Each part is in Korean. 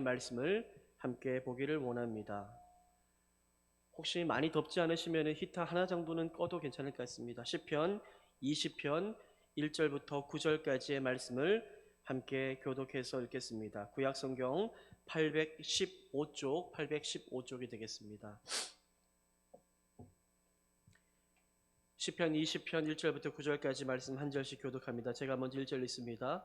말씀을 함께 보기를 원합니다. 혹시 많이 덥지 않으시면 히터 하나 정도는 꺼도 괜찮을 것 같습니다. 시편 20편 1절부터 9절까지의 말씀을 함께 교독해서 읽겠습니다. 구약 성경 815쪽 815쪽이 되겠습니다. 시편 20편 1절부터 9절까지 말씀 한 절씩 교독합니다. 제가 먼저 1절 읽습니다.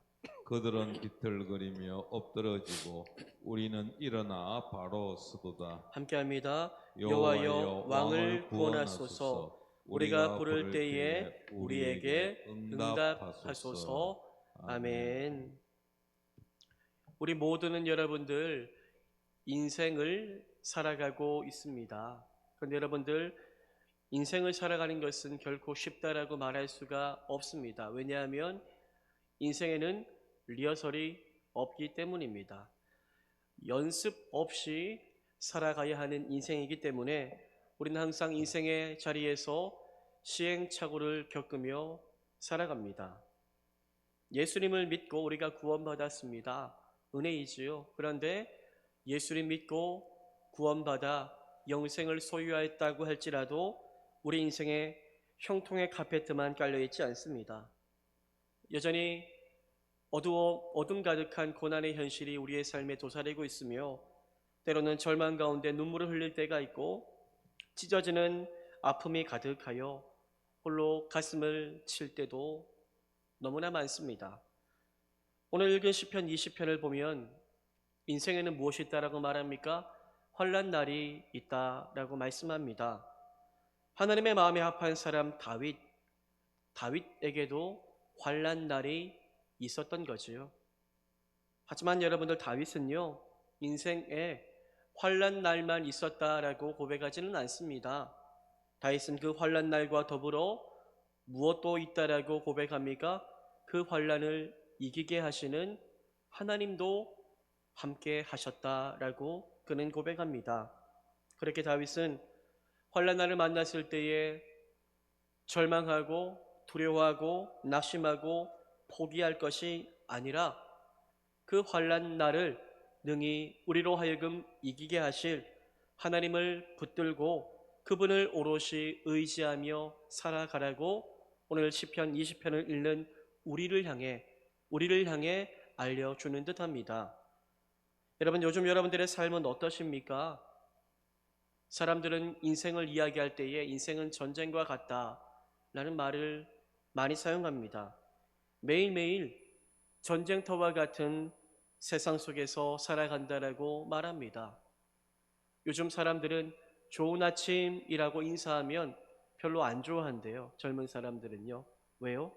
그들은 비틀거리며 엎드러지고 우리는 일어나 바로 서도다 함께합니다. 여호와여 왕을 구원하소서. 우리가 부를 때에 우리에게 응답하소서. 아멘. 우리 모두는 여러분들 인생을 살아가고 있습니다. 그런데 여러분들 인생을 살아가는 것은 결코 쉽다라고 말할 수가 없습니다. 왜냐하면 인생에는 리허설이 없기 때문입니다. 연습 없이 살아가야 하는 인생이기 때문에 우리는 항상 인생의 자리에서 시행착오를 겪으며 살아갑니다. 예수님을 믿고 우리가 구원받았습니다. 은혜이지요. 그런데 예수님 믿고 구원받아 영생을 소유하였다고 할지라도 우리 인생에 형통의 카페트만 깔려 있지 않습니다. 여전히 어두워 어둠 가득한 고난의 현실이 우리의 삶에 도사리고 있으며 때로는 절망 가운데 눈물을 흘릴 때가 있고 찢어지는 아픔이 가득하여 홀로 가슴을 칠 때도 너무나 많습니다. 오늘 읽은 시편 20편을 보면 인생에는 무엇이 있다라고 말합니까? 환란 날이 있다라고 말씀합니다. 하나님의 마음에 합한 사람 다윗 다윗에게도 환란 날이 있었던 거지요. 하지만 여러분들 다윗은요 인생에 환란 날만 있었다라고 고백하지는 않습니다. 다윗은 그 환란 날과 더불어 무엇도 있다라고 고백합니까? 그 환란을 이기게 하시는 하나님도 함께 하셨다라고 그는 고백합니다. 그렇게 다윗은 환란 날을 만났을 때에 절망하고 두려워하고 낙심하고 포기할 것이 아니라 그 환란 날을 능히 우리로 하여금 이기게 하실 하나님을 붙들고 그분을 오롯이 의지하며 살아가라고 오늘 시편 20편을 읽는 우리를 향해 우리를 향해 알려주는 듯합니다. 여러분 요즘 여러분들의 삶은 어떠십니까? 사람들은 인생을 이야기할 때에 인생은 전쟁과 같다라는 말을 많이 사용합니다. 매일매일 전쟁터와 같은 세상 속에서 살아간다라고 말합니다. 요즘 사람들은 좋은 아침이라고 인사하면 별로 안 좋아한대요. 젊은 사람들은요. 왜요?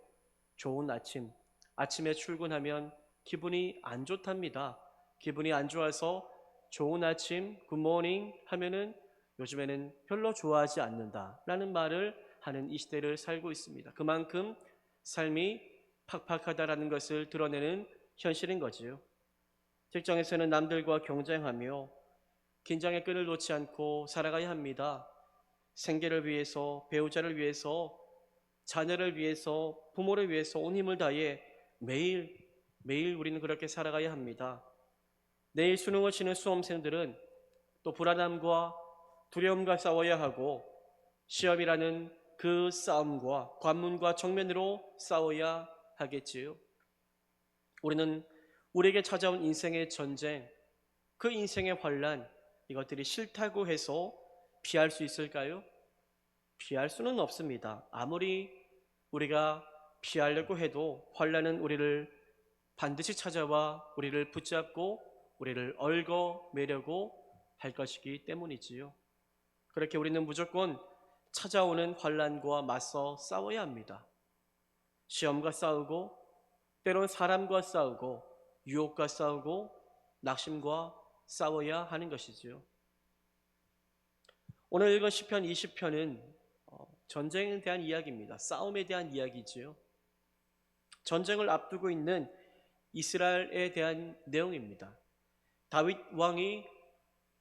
좋은 아침. 아침에 출근하면 기분이 안 좋답니다. 기분이 안 좋아서 좋은 아침, 굿모닝 하면은 요즘에는 별로 좋아하지 않는다라는 말을 하는 이 시대를 살고 있습니다. 그만큼 삶이 팍팍하다라는 것을 드러내는 현실인 거지요. 직장에서는 남들과 경쟁하며 긴장의 끈을 놓지 않고 살아가야 합니다. 생계를 위해서, 배우자를 위해서, 자녀를 위해서, 부모를 위해서 온 힘을 다해 매일, 매일 우리는 그렇게 살아가야 합니다. 내일 수능을 치는 수험생들은 또 불안함과 두려움과 싸워야 하고 시험이라는 그 싸움과 관문과 정면으로 싸워야 하겠지요. 우리는 우리에게 찾아온 인생의 전쟁, 그 인생의 환란 이것들이 싫다고 해서 피할 수 있을까요? 피할 수는 없습니다. 아무리 우리가 피하려고 해도 환란은 우리를 반드시 찾아와 우리를 붙잡고 우리를 얽어매려고 할 것이기 때문이지요. 그렇게 우리는 무조건 찾아오는 환란과 맞서 싸워야 합니다. 시험과 싸우고 때론 사람과 싸우고 유혹과 싸우고 낙심과 싸워야 하는 것이지요. 오늘 읽은 시편 20편은 어, 전쟁에 대한 이야기입니다. 싸움에 대한 이야기지요. 전쟁을 앞두고 있는 이스라엘에 대한 내용입니다. 다윗 왕이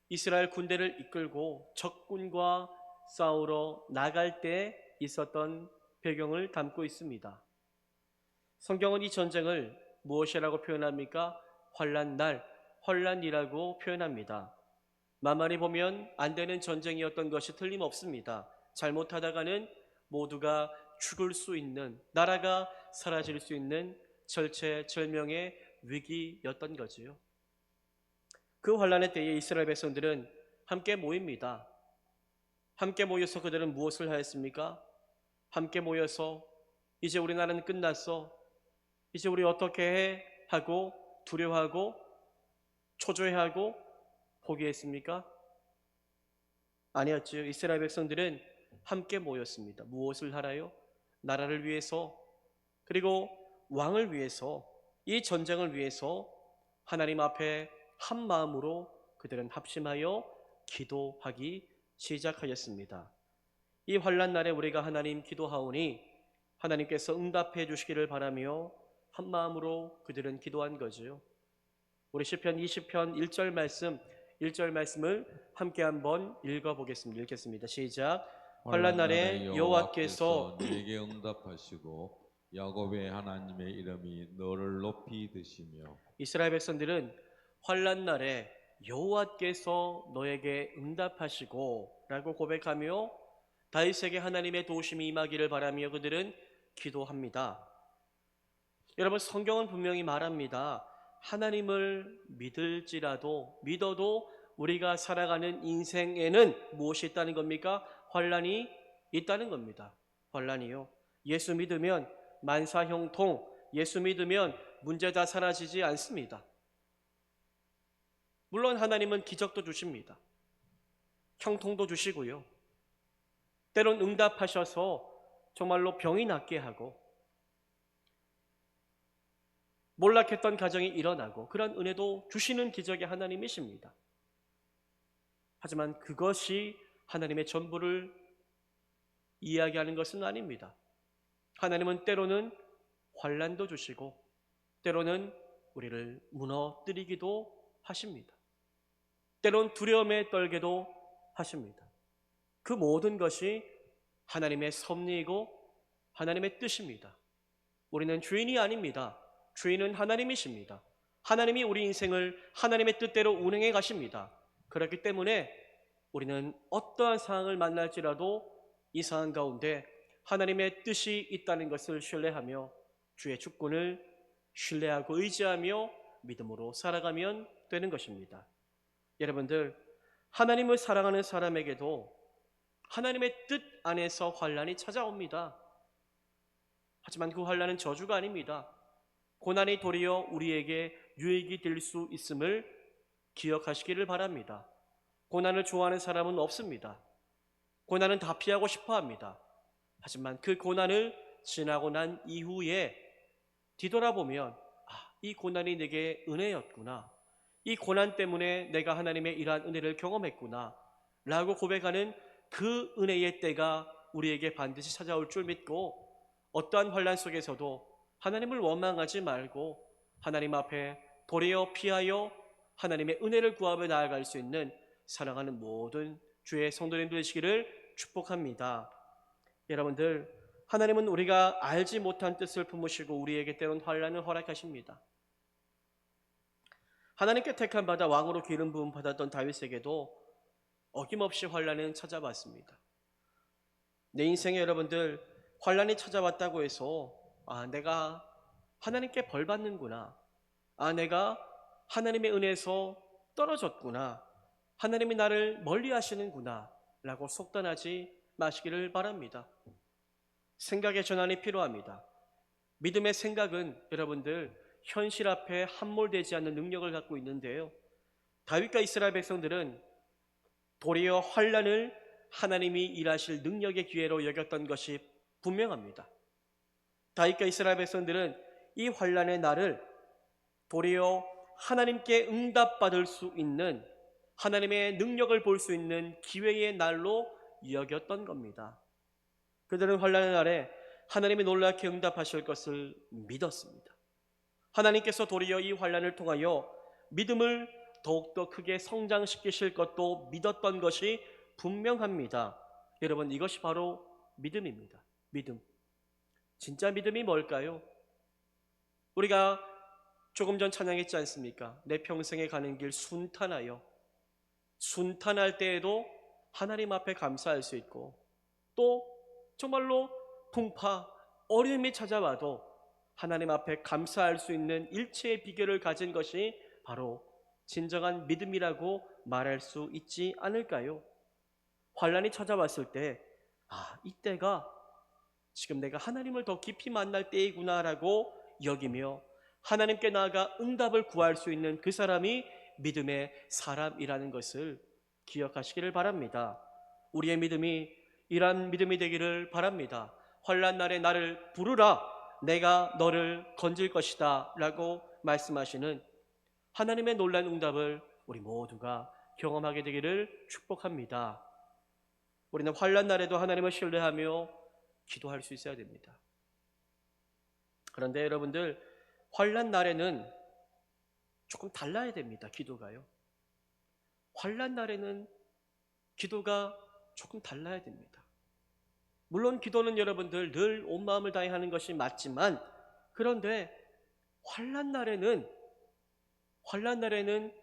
이스라엘 군대를 이끌고 적군과 싸우러 나갈 때 있었던 배경을 담고 있습니다. 성경은 이 전쟁을 무엇이라고 표현합니까? 환란 날, 환란이라고 표현합니다. 만만히 보면 안 되는 전쟁이었던 것이 틀림없습니다. 잘못하다가는 모두가 죽을 수 있는 나라가 사라질 수 있는 절체절명의 위기였던 거지요. 그 환란의 때에 이스라엘 백성들은 함께 모입니다. 함께 모여서 그들은 무엇을 하였습니까? 함께 모여서 이제 우리나라는 끝났어. 이제 우리 어떻게 해? 하고 두려워하고 초조해하고 포기했습니까? 아니었지요. 이스라엘 백성들은 함께 모였습니다. 무엇을 하라요? 나라를 위해서 그리고 왕을 위해서 이 전쟁을 위해서 하나님 앞에 한 마음으로 그들은 합심하여 기도하기 시작하였습니다. 이 환란 날에 우리가 하나님 기도하오니 하나님께서 응답해 주시기를 바라며 한 마음으로 그들은 기도한 거지요. 우리 시편 20편 1절 말씀 1절 말씀을 함께 한번 읽어 보겠습니다. 읽겠습니다. 시작. 환란 날에 여호와께서 내게 응답하시고 야곱의 하나님의 이름이 너를 높이 드시며 이스라엘 백성들은 환란 날에 여호와께서 너에게 응답하시고라고 고백하며 다윗에게 하나님의 도우심이 임하기를 바라며 그들은 기도합니다. 여러분 성경은 분명히 말합니다. 하나님을 믿을지라도 믿어도 우리가 살아가는 인생에는 무엇이 있다는 겁니까? 환란이 있다는 겁니다. 환란이요. 예수 믿으면 만사형통, 예수 믿으면 문제 다 사라지지 않습니다. 물론 하나님은 기적도 주십니다. 형통도 주시고요. 때론 응답하셔서 정말로 병이 낫게 하고 몰락했던 가정이 일어나고 그런 은혜도 주시는 기적의 하나님이십니다. 하지만 그것이 하나님의 전부를 이야기하는 것은 아닙니다. 하나님은 때로는 환란도 주시고 때로는 우리를 무너뜨리기도 하십니다. 때론 두려움에 떨게도 하십니다. 그 모든 것이 하나님의 섭리이고 하나님의 뜻입니다. 우리는 주인이 아닙니다. 주인은 하나님이십니다. 하나님이 우리 인생을 하나님의 뜻대로 운행해 가십니다. 그렇기 때문에 우리는 어떠한 상황을 만날지라도 이 상황 가운데 하나님의 뜻이 있다는 것을 신뢰하며 주의 주권을 신뢰하고 의지하며 믿음으로 살아가면 되는 것입니다. 여러분들 하나님을 사랑하는 사람에게도 하나님의 뜻 안에서 환란이 찾아옵니다. 하지만 그 환란은 저주가 아닙니다. 고난이 도리어 우리에게 유익이 될 수 있음을 기억하시기를 바랍니다. 고난을 좋아하는 사람은 없습니다. 고난은 다 피하고 싶어 합니다. 하지만 그 고난을 지나고 난 이후에 뒤돌아보면 아, 이 고난이 내게 은혜였구나. 이 고난 때문에 내가 하나님의 이러한 은혜를 경험했구나. 라고 고백하는 그 은혜의 때가 우리에게 반드시 찾아올 줄 믿고 어떠한 환란 속에서도 하나님을 원망하지 말고 하나님 앞에 도리어 피하여 하나님의 은혜를 구하며 나아갈 수 있는 사랑하는 모든 주의 성도님들 되시기를 축복합니다. 여러분들 하나님은 우리가 알지 못한 뜻을 품으시고 우리에게 때론 환란을 허락하십니다. 하나님께 택한 받아 왕으로 기름 부음 받았던 다윗에게도 어김없이 환란은 찾아왔습니다. 내 인생에 여러분들 환란이 찾아왔다고 해서 아 내가 하나님께 벌 받는구나. 아 내가 하나님의 은혜에서 떨어졌구나. 하나님이 나를 멀리 하시는구나. 라고 속단하지 마시기를 바랍니다. 생각의 전환이 필요합니다. 믿음의 생각은 여러분들 현실 앞에 함몰되지 않는 능력을 갖고 있는데요. 다윗과 이스라엘 백성들은 도리어 환란을 하나님이 일하실 능력의 기회로 여겼던 것이 분명합니다. 다윗과 이스라엘 백성들은 이 환란의 날을 도리어 하나님께 응답받을 수 있는 하나님의 능력을 볼 수 있는 기회의 날로 여겼던 겁니다. 그들은 환란의 날에 하나님이 놀랍게 응답하실 것을 믿었습니다. 하나님께서 도리어 이 환란을 통하여 믿음을 더욱더 크게 성장시키실 것도 믿었던 것이 분명합니다. 여러분 이것이 바로 믿음입니다. 믿음. 진짜 믿음이 뭘까요? 우리가 조금 전 찬양했지 않습니까? 내 평생에 가는 길 순탄하여 순탄할 때에도 하나님 앞에 감사할 수 있고 또 정말로 풍파 어려움이 찾아와도 하나님 앞에 감사할 수 있는 일체의 비결을 가진 것이 바로 진정한 믿음이라고 말할 수 있지 않을까요? 환란이 찾아왔을 때 아, 이때가 지금 내가 하나님을 더 깊이 만날 때이구나라고 여기며 하나님께 나아가 응답을 구할 수 있는 그 사람이 믿음의 사람이라는 것을 기억하시기를 바랍니다. 우리의 믿음이 이러한 믿음이 되기를 바랍니다. 환란 날에 나를 부르라 내가 너를 건질 것이다라고 말씀하시는 하나님의 놀란 응답을 우리 모두가 경험하게 되기를 축복합니다. 우리는 환란 날에도 하나님을 신뢰하며 기도할 수 있어야 됩니다. 그런데 여러분들 환란 날에는 조금 달라야 됩니다. 기도가요. 환란 날에는 기도가 조금 달라야 됩니다. 물론 기도는 여러분들 늘 온 마음을 다해 하는 것이 맞지만 그런데 환란 날에는 환란 날에는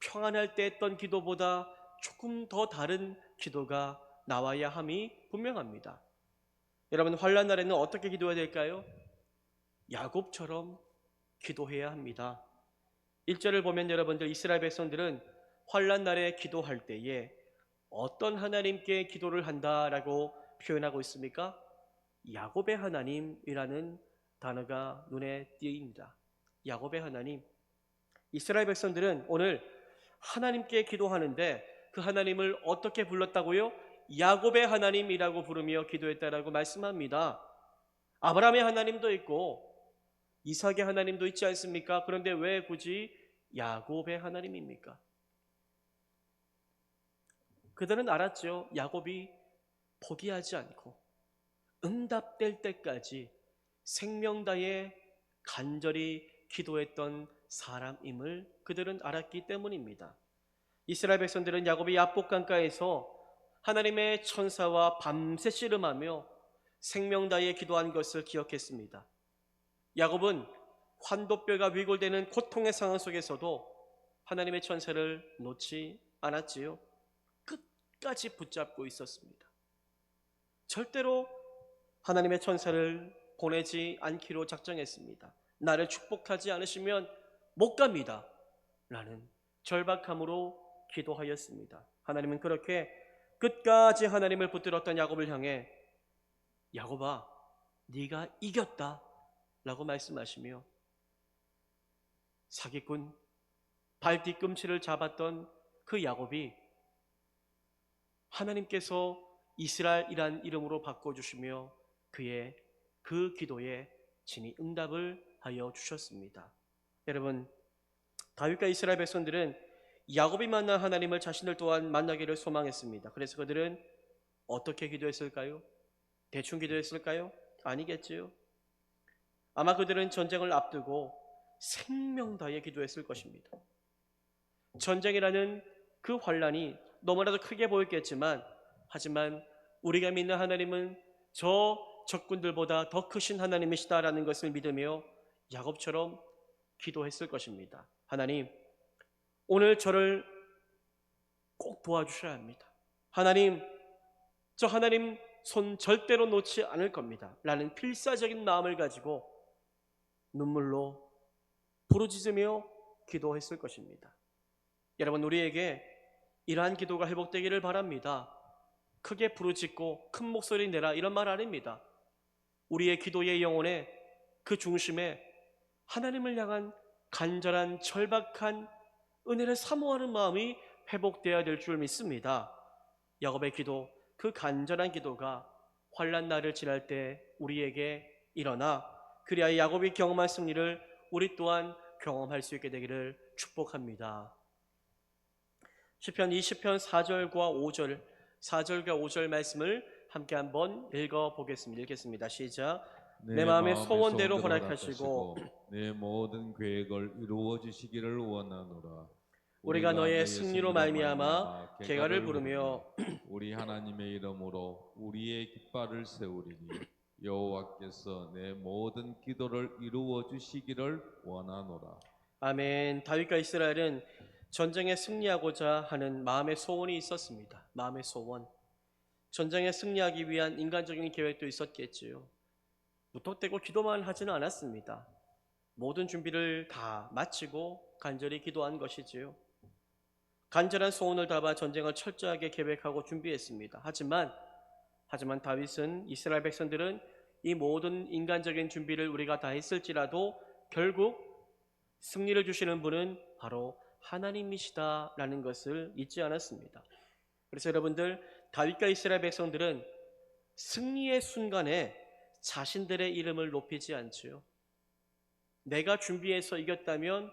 평안할 때 했던 기도보다 조금 더 다른 기도가 나와야 함이 분명합니다. 여러분 환란 날에는 어떻게 기도해야 될까요? 야곱처럼 기도해야 합니다. 1절을 보면 여러분들 이스라엘 백성들은 환란 날에 기도할 때에 어떤 하나님께 기도를 한다라고 표현하고 있습니까? 야곱의 하나님이라는 단어가 눈에 띄입니다. 야곱의 하나님. 이스라엘 백성들은 오늘 하나님께 기도하는데 그 하나님을 어떻게 불렀다고요? 야곱의 하나님이라고 부르며 기도했다라고 말씀합니다. 아브라함의 하나님도 있고 이삭의 하나님도 있지 않습니까? 그런데 왜 굳이 야곱의 하나님입니까? 그들은 알았죠. 야곱이 포기하지 않고 응답될 때까지 생명 다해 간절히 기도했던 사람임을 그들은 알았기 때문입니다. 이스라엘 백성들은 야곱이 야복 강가에서 하나님의 천사와 밤새 씨름하며 생명 다해 기도한 것을 기억했습니다. 야곱은 환도뼈가 위골되는 고통의 상황 속에서도 하나님의 천사를 놓지 않았지요. 끝까지 붙잡고 있었습니다. 절대로 하나님의 천사를 보내지 않기로 작정했습니다. 나를 축복하지 않으시면 못 갑니다. 라는 절박함으로 기도하였습니다. 하나님은 그렇게 끝까지 하나님을 붙들었던 야곱을 향해 야곱아 네가 이겼다 라고 말씀하시며 사기꾼 발 뒤꿈치를 잡았던 그 야곱이 하나님께서 이스라엘이란 이름으로 바꿔주시며 그의 그 기도에 진이 응답을 하여 주셨습니다. 여러분 다윗과 이스라엘 백성들은 야곱이 만난 하나님을 자신들 또한 만나기를 소망했습니다. 그래서 그들은 어떻게 기도했을까요? 대충 기도했을까요? 아니겠지요. 아마 그들은 전쟁을 앞두고 생명 다해 기도했을 것입니다. 전쟁이라는 그 환란이 너무나도 크게 보였겠지만 하지만 우리가 믿는 하나님은 저 적군들보다 더 크신 하나님이시다라는 것을 믿으며 야곱처럼 기도했을 것입니다. 하나님, 오늘 저를 꼭 도와주셔야 합니다. 하나님, 저 하나님 손 절대로 놓지 않을 겁니다. 라는 필사적인 마음을 가지고 눈물로 부르짖으며 기도했을 것입니다. 여러분, 우리에게 이러한 기도가 회복되기를 바랍니다. 크게 부르짖고 큰 목소리 내라 이런 말 아닙니다. 우리의 기도의 영혼의 그 중심에 하나님을 향한 간절한 절박한 은혜를 사모하는 마음이 회복되어야 될 줄 믿습니다. 야곱의 기도, 그 간절한 기도가 환란 날을 지날 때 우리에게 일어나 그리하여 야곱이 경험한 승리를 우리 또한 경험할 수 있게 되기를 축복합니다. 시편 20편 4절과 5절, 4절과 5절 말씀을 함께 한번 읽어 보겠습니다. 읽겠습니다. 시작. 내 마음의 소원대로 허락하시고 내 모든 계획을 이루어 주시기를 원하노라. 우리가 너의 승리로 말미암아 개가를 부르며 우리 하나님의 이름으로 우리의 깃발을 세우리니 여호와께서 내 모든 기도를 이루어 주시기를 원하노라. 아멘. 다윗과 이스라엘은 전쟁에 승리하고자 하는 마음의 소원이 있었습니다. 마음의 소원. 전쟁에 승리하기 위한 인간적인 계획도 있었겠지요. 무턱대고 기도만 하지는 않았습니다. 모든 준비를 다 마치고 간절히 기도한 것이지요. 간절한 소원을 담아 전쟁을 철저하게 계획하고 준비했습니다. 하지만 하지만 다윗은 이스라엘 백성들은 이 모든 인간적인 준비를 우리가 다 했을지라도 결국 승리를 주시는 분은 바로 하나님이시다라는 것을 잊지 않았습니다. 그래서 여러분들 다윗과 이스라엘 백성들은 승리의 순간에 자신들의 이름을 높이지 않지요. 내가 준비해서 이겼다면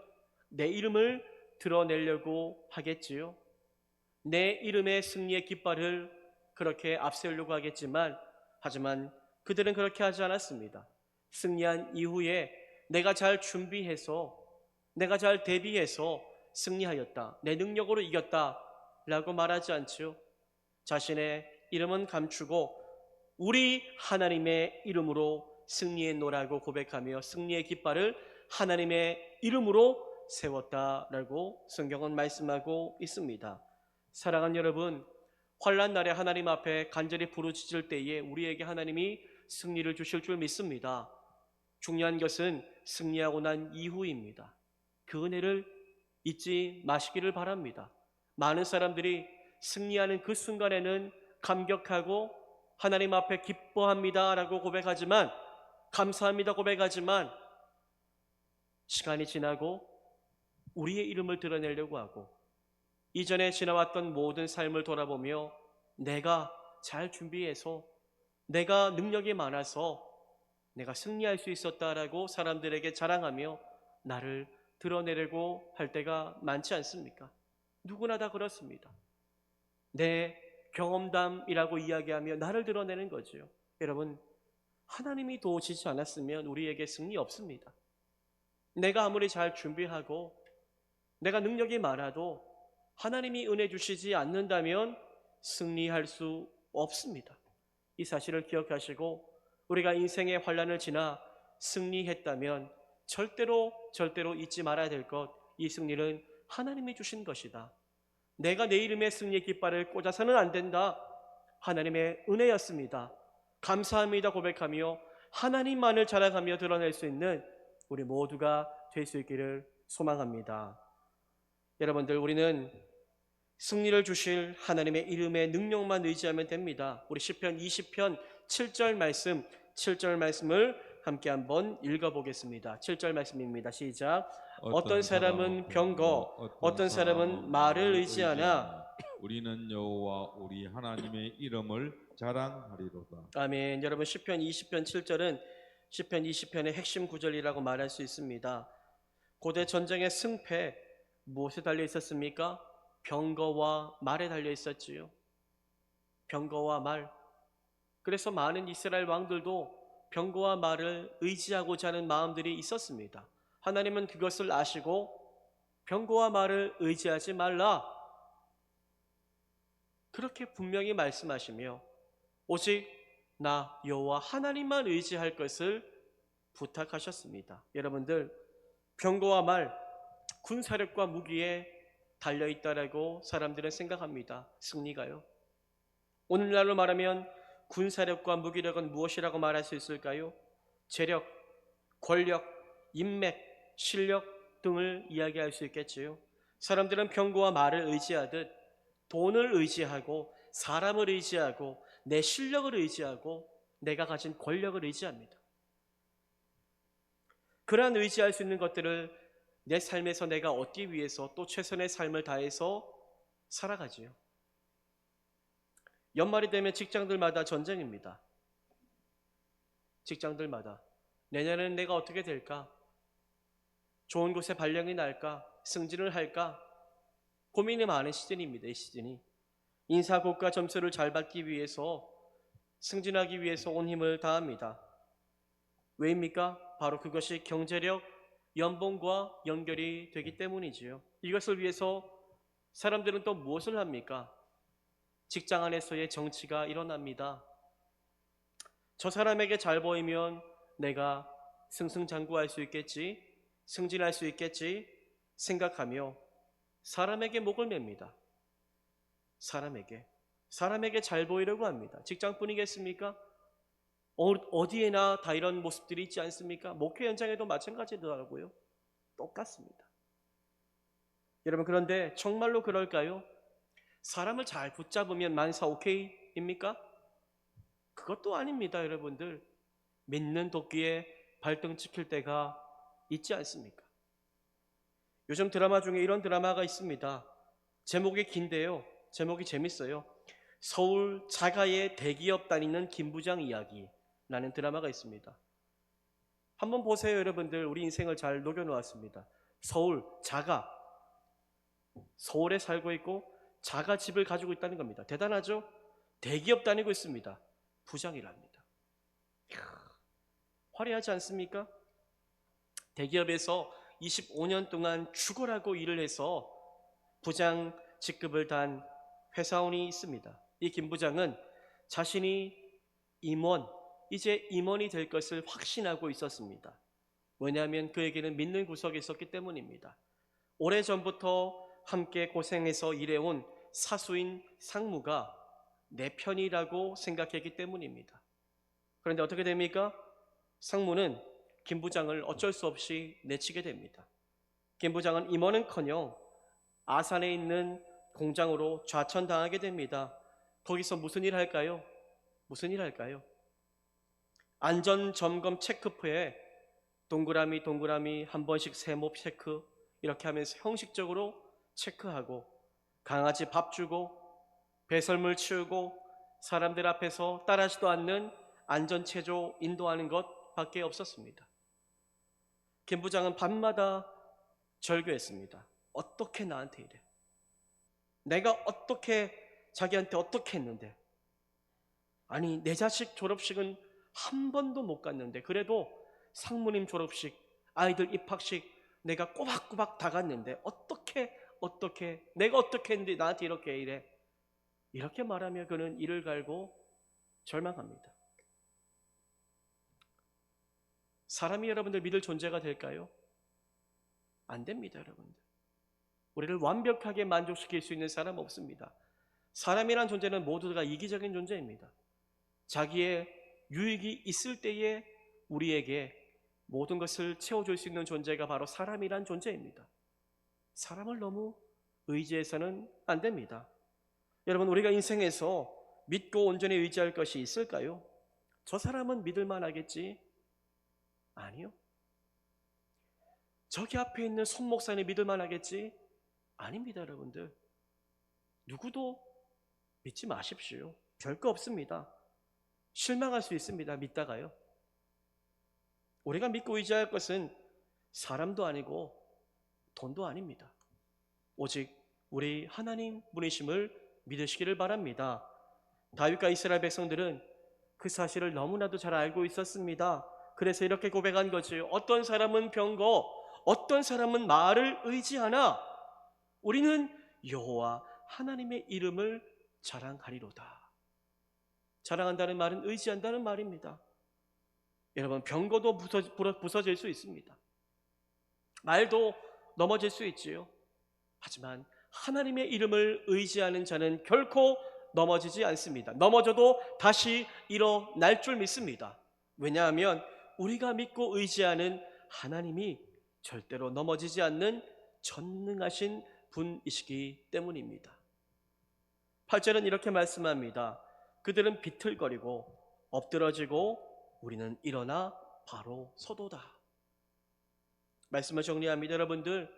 내 이름을 드러내려고 하겠지요. 내 이름의 승리의 깃발을 그렇게 앞세우려고 하겠지만 하지만 그들은 그렇게 하지 않았습니다. 승리한 이후에 내가 잘 준비해서 내가 잘 대비해서 승리하였다. 내 능력으로 이겼다. 라고 말하지 않지요. 자신의 이름은 감추고 우리 하나님의 이름으로 승리했노라고 고백하며 승리의 깃발을 하나님의 이름으로 세웠다라고 성경은 말씀하고 있습니다. 사랑하는 여러분, 환란 날에 하나님 앞에 간절히 부르짖을 때에 우리에게 하나님이 승리를 주실 줄 믿습니다. 중요한 것은 승리하고 난 이후입니다. 그 은혜를 잊지 마시기를 바랍니다. 많은 사람들이 승리하는 그 순간에는 감격하고 하나님 앞에 기뻐합니다라고 고백하지만 감사합니다 고백하지만 시간이 지나고 우리의 이름을 드러내려고 하고 이전에 지나왔던 모든 삶을 돌아보며 내가 잘 준비해서 내가 능력이 많아서 내가 승리할 수 있었다라고 사람들에게 자랑하며 나를 드러내려고 할 때가 많지 않습니까? 누구나 다 그렇습니다. 내 경험담이라고 이야기하며 나를 드러내는 거죠. 여러분, 하나님이 도우시지 않았으면 우리에게 승리 없습니다. 내가 아무리 잘 준비하고 내가 능력이 많아도 하나님이 은혜 주시지 않는다면 승리할 수 없습니다. 이 사실을 기억하시고 우리가 인생의 환란을 지나 승리했다면 절대로 절대로 잊지 말아야 될 것, 이 승리는 하나님이 주신 것이다. 내가 내 이름의 승리의 깃발을 꽂아서는 안 된다. 하나님의 은혜였습니다. 감사합니다 고백하며 하나님만을 자랑하며 드러낼 수 있는 우리 모두가 될 수 있기를 소망합니다. 여러분들 우리는 승리를 주실 하나님의 이름의 능력만 의지하면 됩니다. 우리 시편 20편 7절 말씀 7절 말씀을 함께 한번 읽어 보겠습니다. 7절 말씀입니다. 시작. 어떤 사람은 병거, 어떤 사람은 말을 의지하나 우리는 여호와 우리 하나님의 이름을 자랑하리로다. 아멘. 여러분 시편 20편 7절은 시편 20편의 핵심 구절이라고 말할 수 있습니다. 고대 전쟁의 승패 무엇에 달려 있었습니까? 병거와 말에 달려 있었지요. 병거와 말. 그래서 많은 이스라엘 왕들도 병거와 말을 의지하고자 하는 마음들이 있었습니다. 하나님은 그것을 아시고 병거와 말을 의지하지 말라. 그렇게 분명히 말씀하시며 오직 나 여호와 하나님만 의지할 것을 부탁하셨습니다. 여러분들 병거와 말 군사력과 무기에 달려 있다라고 사람들은 생각합니다. 승리가요. 오늘날로 말하면 군사력과 무기력은 무엇이라고 말할 수 있을까요? 재력, 권력, 인맥, 실력 등을 이야기할 수 있겠지요. 사람들은 병거와 말을 의지하듯 돈을 의지하고 사람을 의지하고 내 실력을 의지하고 내가 가진 권력을 의지합니다. 그러한 의지할 수 있는 것들을 내 삶에서 내가 얻기 위해서 또 최선의 삶을 다해서 살아가지요. 연말이 되면 직장들마다 전쟁입니다. 직장들마다 내년에는 내가 어떻게 될까? 좋은 곳에 발령이 날까? 승진을 할까? 고민이 많은 시즌입니다. 이 시즌이 인사고과 점수를 잘 받기 위해서 승진하기 위해서 온 힘을 다합니다. 왜입니까? 바로 그것이 경제력, 연봉과 연결이 되기 때문이지요. 이것을 위해서 사람들은 또 무엇을 합니까? 직장 안에서의 정치가 일어납니다. 저 사람에게 잘 보이면 내가 승승장구할 수 있겠지, 승진할 수 있겠지 생각하며 사람에게 목을 맵니다. 사람에게. 사람에게 잘 보이려고 합니다. 직장뿐이겠습니까? 어, 어디에나 다 이런 모습들이 있지 않습니까? 목회 현장에도 마찬가지더라고요. 똑같습니다. 여러분, 그런데 정말로 그럴까요? 사람을 잘 붙잡으면 만사 오케이입니까? 그것도 아닙니다, 여러분들. 믿는 도끼에 발등 찍힐 때가 있지 않습니까? 요즘 드라마 중에 이런 드라마가 있습니다. 제목이 긴데요. 제목이 재밌어요. 서울 자가의 대기업 다니는 김 부장 이야기라는 드라마가 있습니다. 한번 보세요, 여러분들. 우리 인생을 잘 녹여놓았습니다. 서울 자가 서울에 살고 있고 자가 집을 가지고 있다는 겁니다. 대단하죠? 대기업 다니고 있습니다. 부장이랍니다. 화려하지 않습니까? 대기업에서 25년 동안 죽어라고 일을 해서 부장 직급을 단 회사원이 있습니다. 이 김 부장은 자신이 임원, 이제 임원이 될 것을 확신하고 있었습니다. 왜냐하면 그에게는 믿는 구석이 있었기 때문입니다. 오래전부터 함께 고생해서 일해온 사수인 상무가 내 편이라고 생각했기 때문입니다. 그런데 어떻게 됩니까? 상무는 김 부장을 어쩔 수 없이 내치게 됩니다. 김 부장은 임원은커녕 아산에 있는 공장으로 좌천당하게 됩니다. 거기서 무슨 일 할까요? 무슨 일 할까요? 안전 점검 체크표에 동그라미 동그라미 한 번씩 세모 체크 이렇게 하면서 형식적으로 체크하고 강아지 밥 주고 배설물 치우고 사람들 앞에서 따라하지도 않는 안전체조 인도하는 것밖에 없었습니다. 김 부장은 밤마다 절규했습니다. 어떻게 나한테 이래? 내가 어떻게 자기한테 어떻게 했는데? 아니 내 자식 졸업식은 한 번도 못 갔는데 그래도 상무님 졸업식, 아이들 입학식 내가 꼬박꼬박 다 갔는데 어떻게 어떻게 내가 어떻게 했는데 나한테 이렇게 이래? 이렇게 말하며 그는 이를 갈고 절망합니다. 사람이 여러분들 믿을 존재가 될까요? 안 됩니다, 여러분들. 우리를 완벽하게 만족시킬 수 있는 사람 없습니다. 사람이란 존재는 모두가 이기적인 존재입니다. 자기의 유익이 있을 때에 우리에게 모든 것을 채워줄 수 있는 존재가 바로 사람이란 존재입니다. 사람을 너무 의지해서는 안 됩니다. 여러분, 우리가 인생에서 믿고 온전히 의지할 것이 있을까요? 저 사람은 믿을 만하겠지? 아니요. 저기 앞에 있는 손 목사님 믿을 만하겠지? 아닙니다, 여러분들. 누구도 믿지 마십시오. 별거 없습니다. 실망할 수 있습니다. 믿다가요. 우리가 믿고 의지할 것은 사람도 아니고 돈도 아닙니다. 오직 우리 하나님 분이심을 믿으시기를 바랍니다. 다윗과 이스라엘 백성들은 그 사실을 너무나도 잘 알고 있었습니다. 그래서 이렇게 고백한 거지. 어떤 사람은 병거, 어떤 사람은 말을 의지하나 우리는 여호와 하나님의 이름을 자랑하리로다. 자랑한다는 말은 의지한다는 말입니다. 여러분 병거도 부서, 부서질 수 있습니다. 말도 넘어질 수 있지요. 하지만 하나님의 이름을 의지하는 자는 결코 넘어지지 않습니다. 넘어져도 다시 일어날 줄 믿습니다. 왜냐하면 우리가 믿고 의지하는 하나님이 절대로 넘어지지 않는 전능하신 분이시기 때문입니다. 8절은 이렇게 말씀합니다. 그들은 비틀거리고 엎드러지고 우리는 일어나 바로 서도다. 말씀을 정리합니다. 여러분들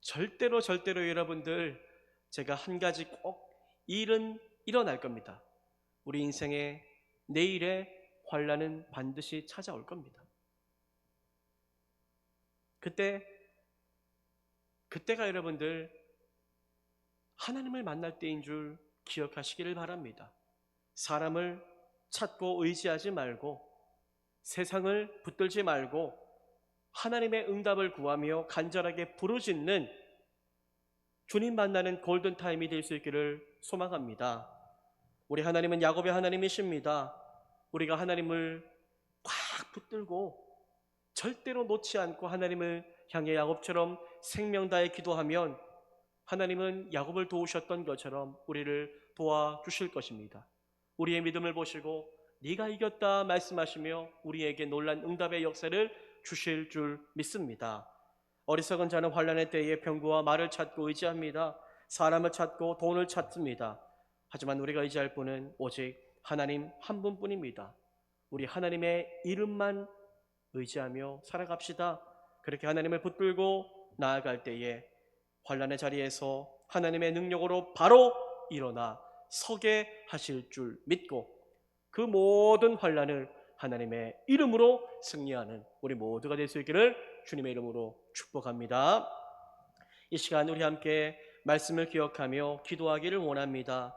절대로 절대로 여러분들 제가 한 가지 꼭 일은 일어날 겁니다. 우리 인생의 내일의 환란은 반드시 찾아올 겁니다. 그때 그때가 여러분들 하나님을 만날 때인 줄 기억하시기를 바랍니다. 사람을 찾고 의지하지 말고 세상을 붙들지 말고 하나님의 응답을 구하며 간절하게 부르짖는 주님 만나는 골든 타임이 될 수 있기를 소망합니다. 우리 하나님은 야곱의 하나님이십니다. 우리가 하나님을 꽉 붙들고 절대로 놓지 않고 하나님을 향해 야곱처럼 생명 다해 기도하면 하나님은 야곱을 도우셨던 것처럼 우리를 도와주실 것입니다. 우리의 믿음을 보시고 네가 이겼다 말씀하시며 우리에게 놀란 응답의 역사를 주실 줄 믿습니다. 어리석은 자는 환란의 때에 병구와 말을 찾고 의지합니다. 사람을 찾고 돈을 찾습니다. 하지만 우리가 의지할 분은 오직 하나님 한 분뿐입니다. 우리 하나님의 이름만 의지하며 살아갑시다. 그렇게 하나님을 붙들고 나아갈 때에 환란의 자리에서 하나님의 능력으로 바로 일어나 서게 하실 줄 믿고 그 모든 환란을 하나님의 이름으로 승리하는 우리 모두가 될 수 있기를 주님의 이름으로 축복합니다. 이 시간 우리 함께 말씀을 기억하며 기도하기를 원합니다.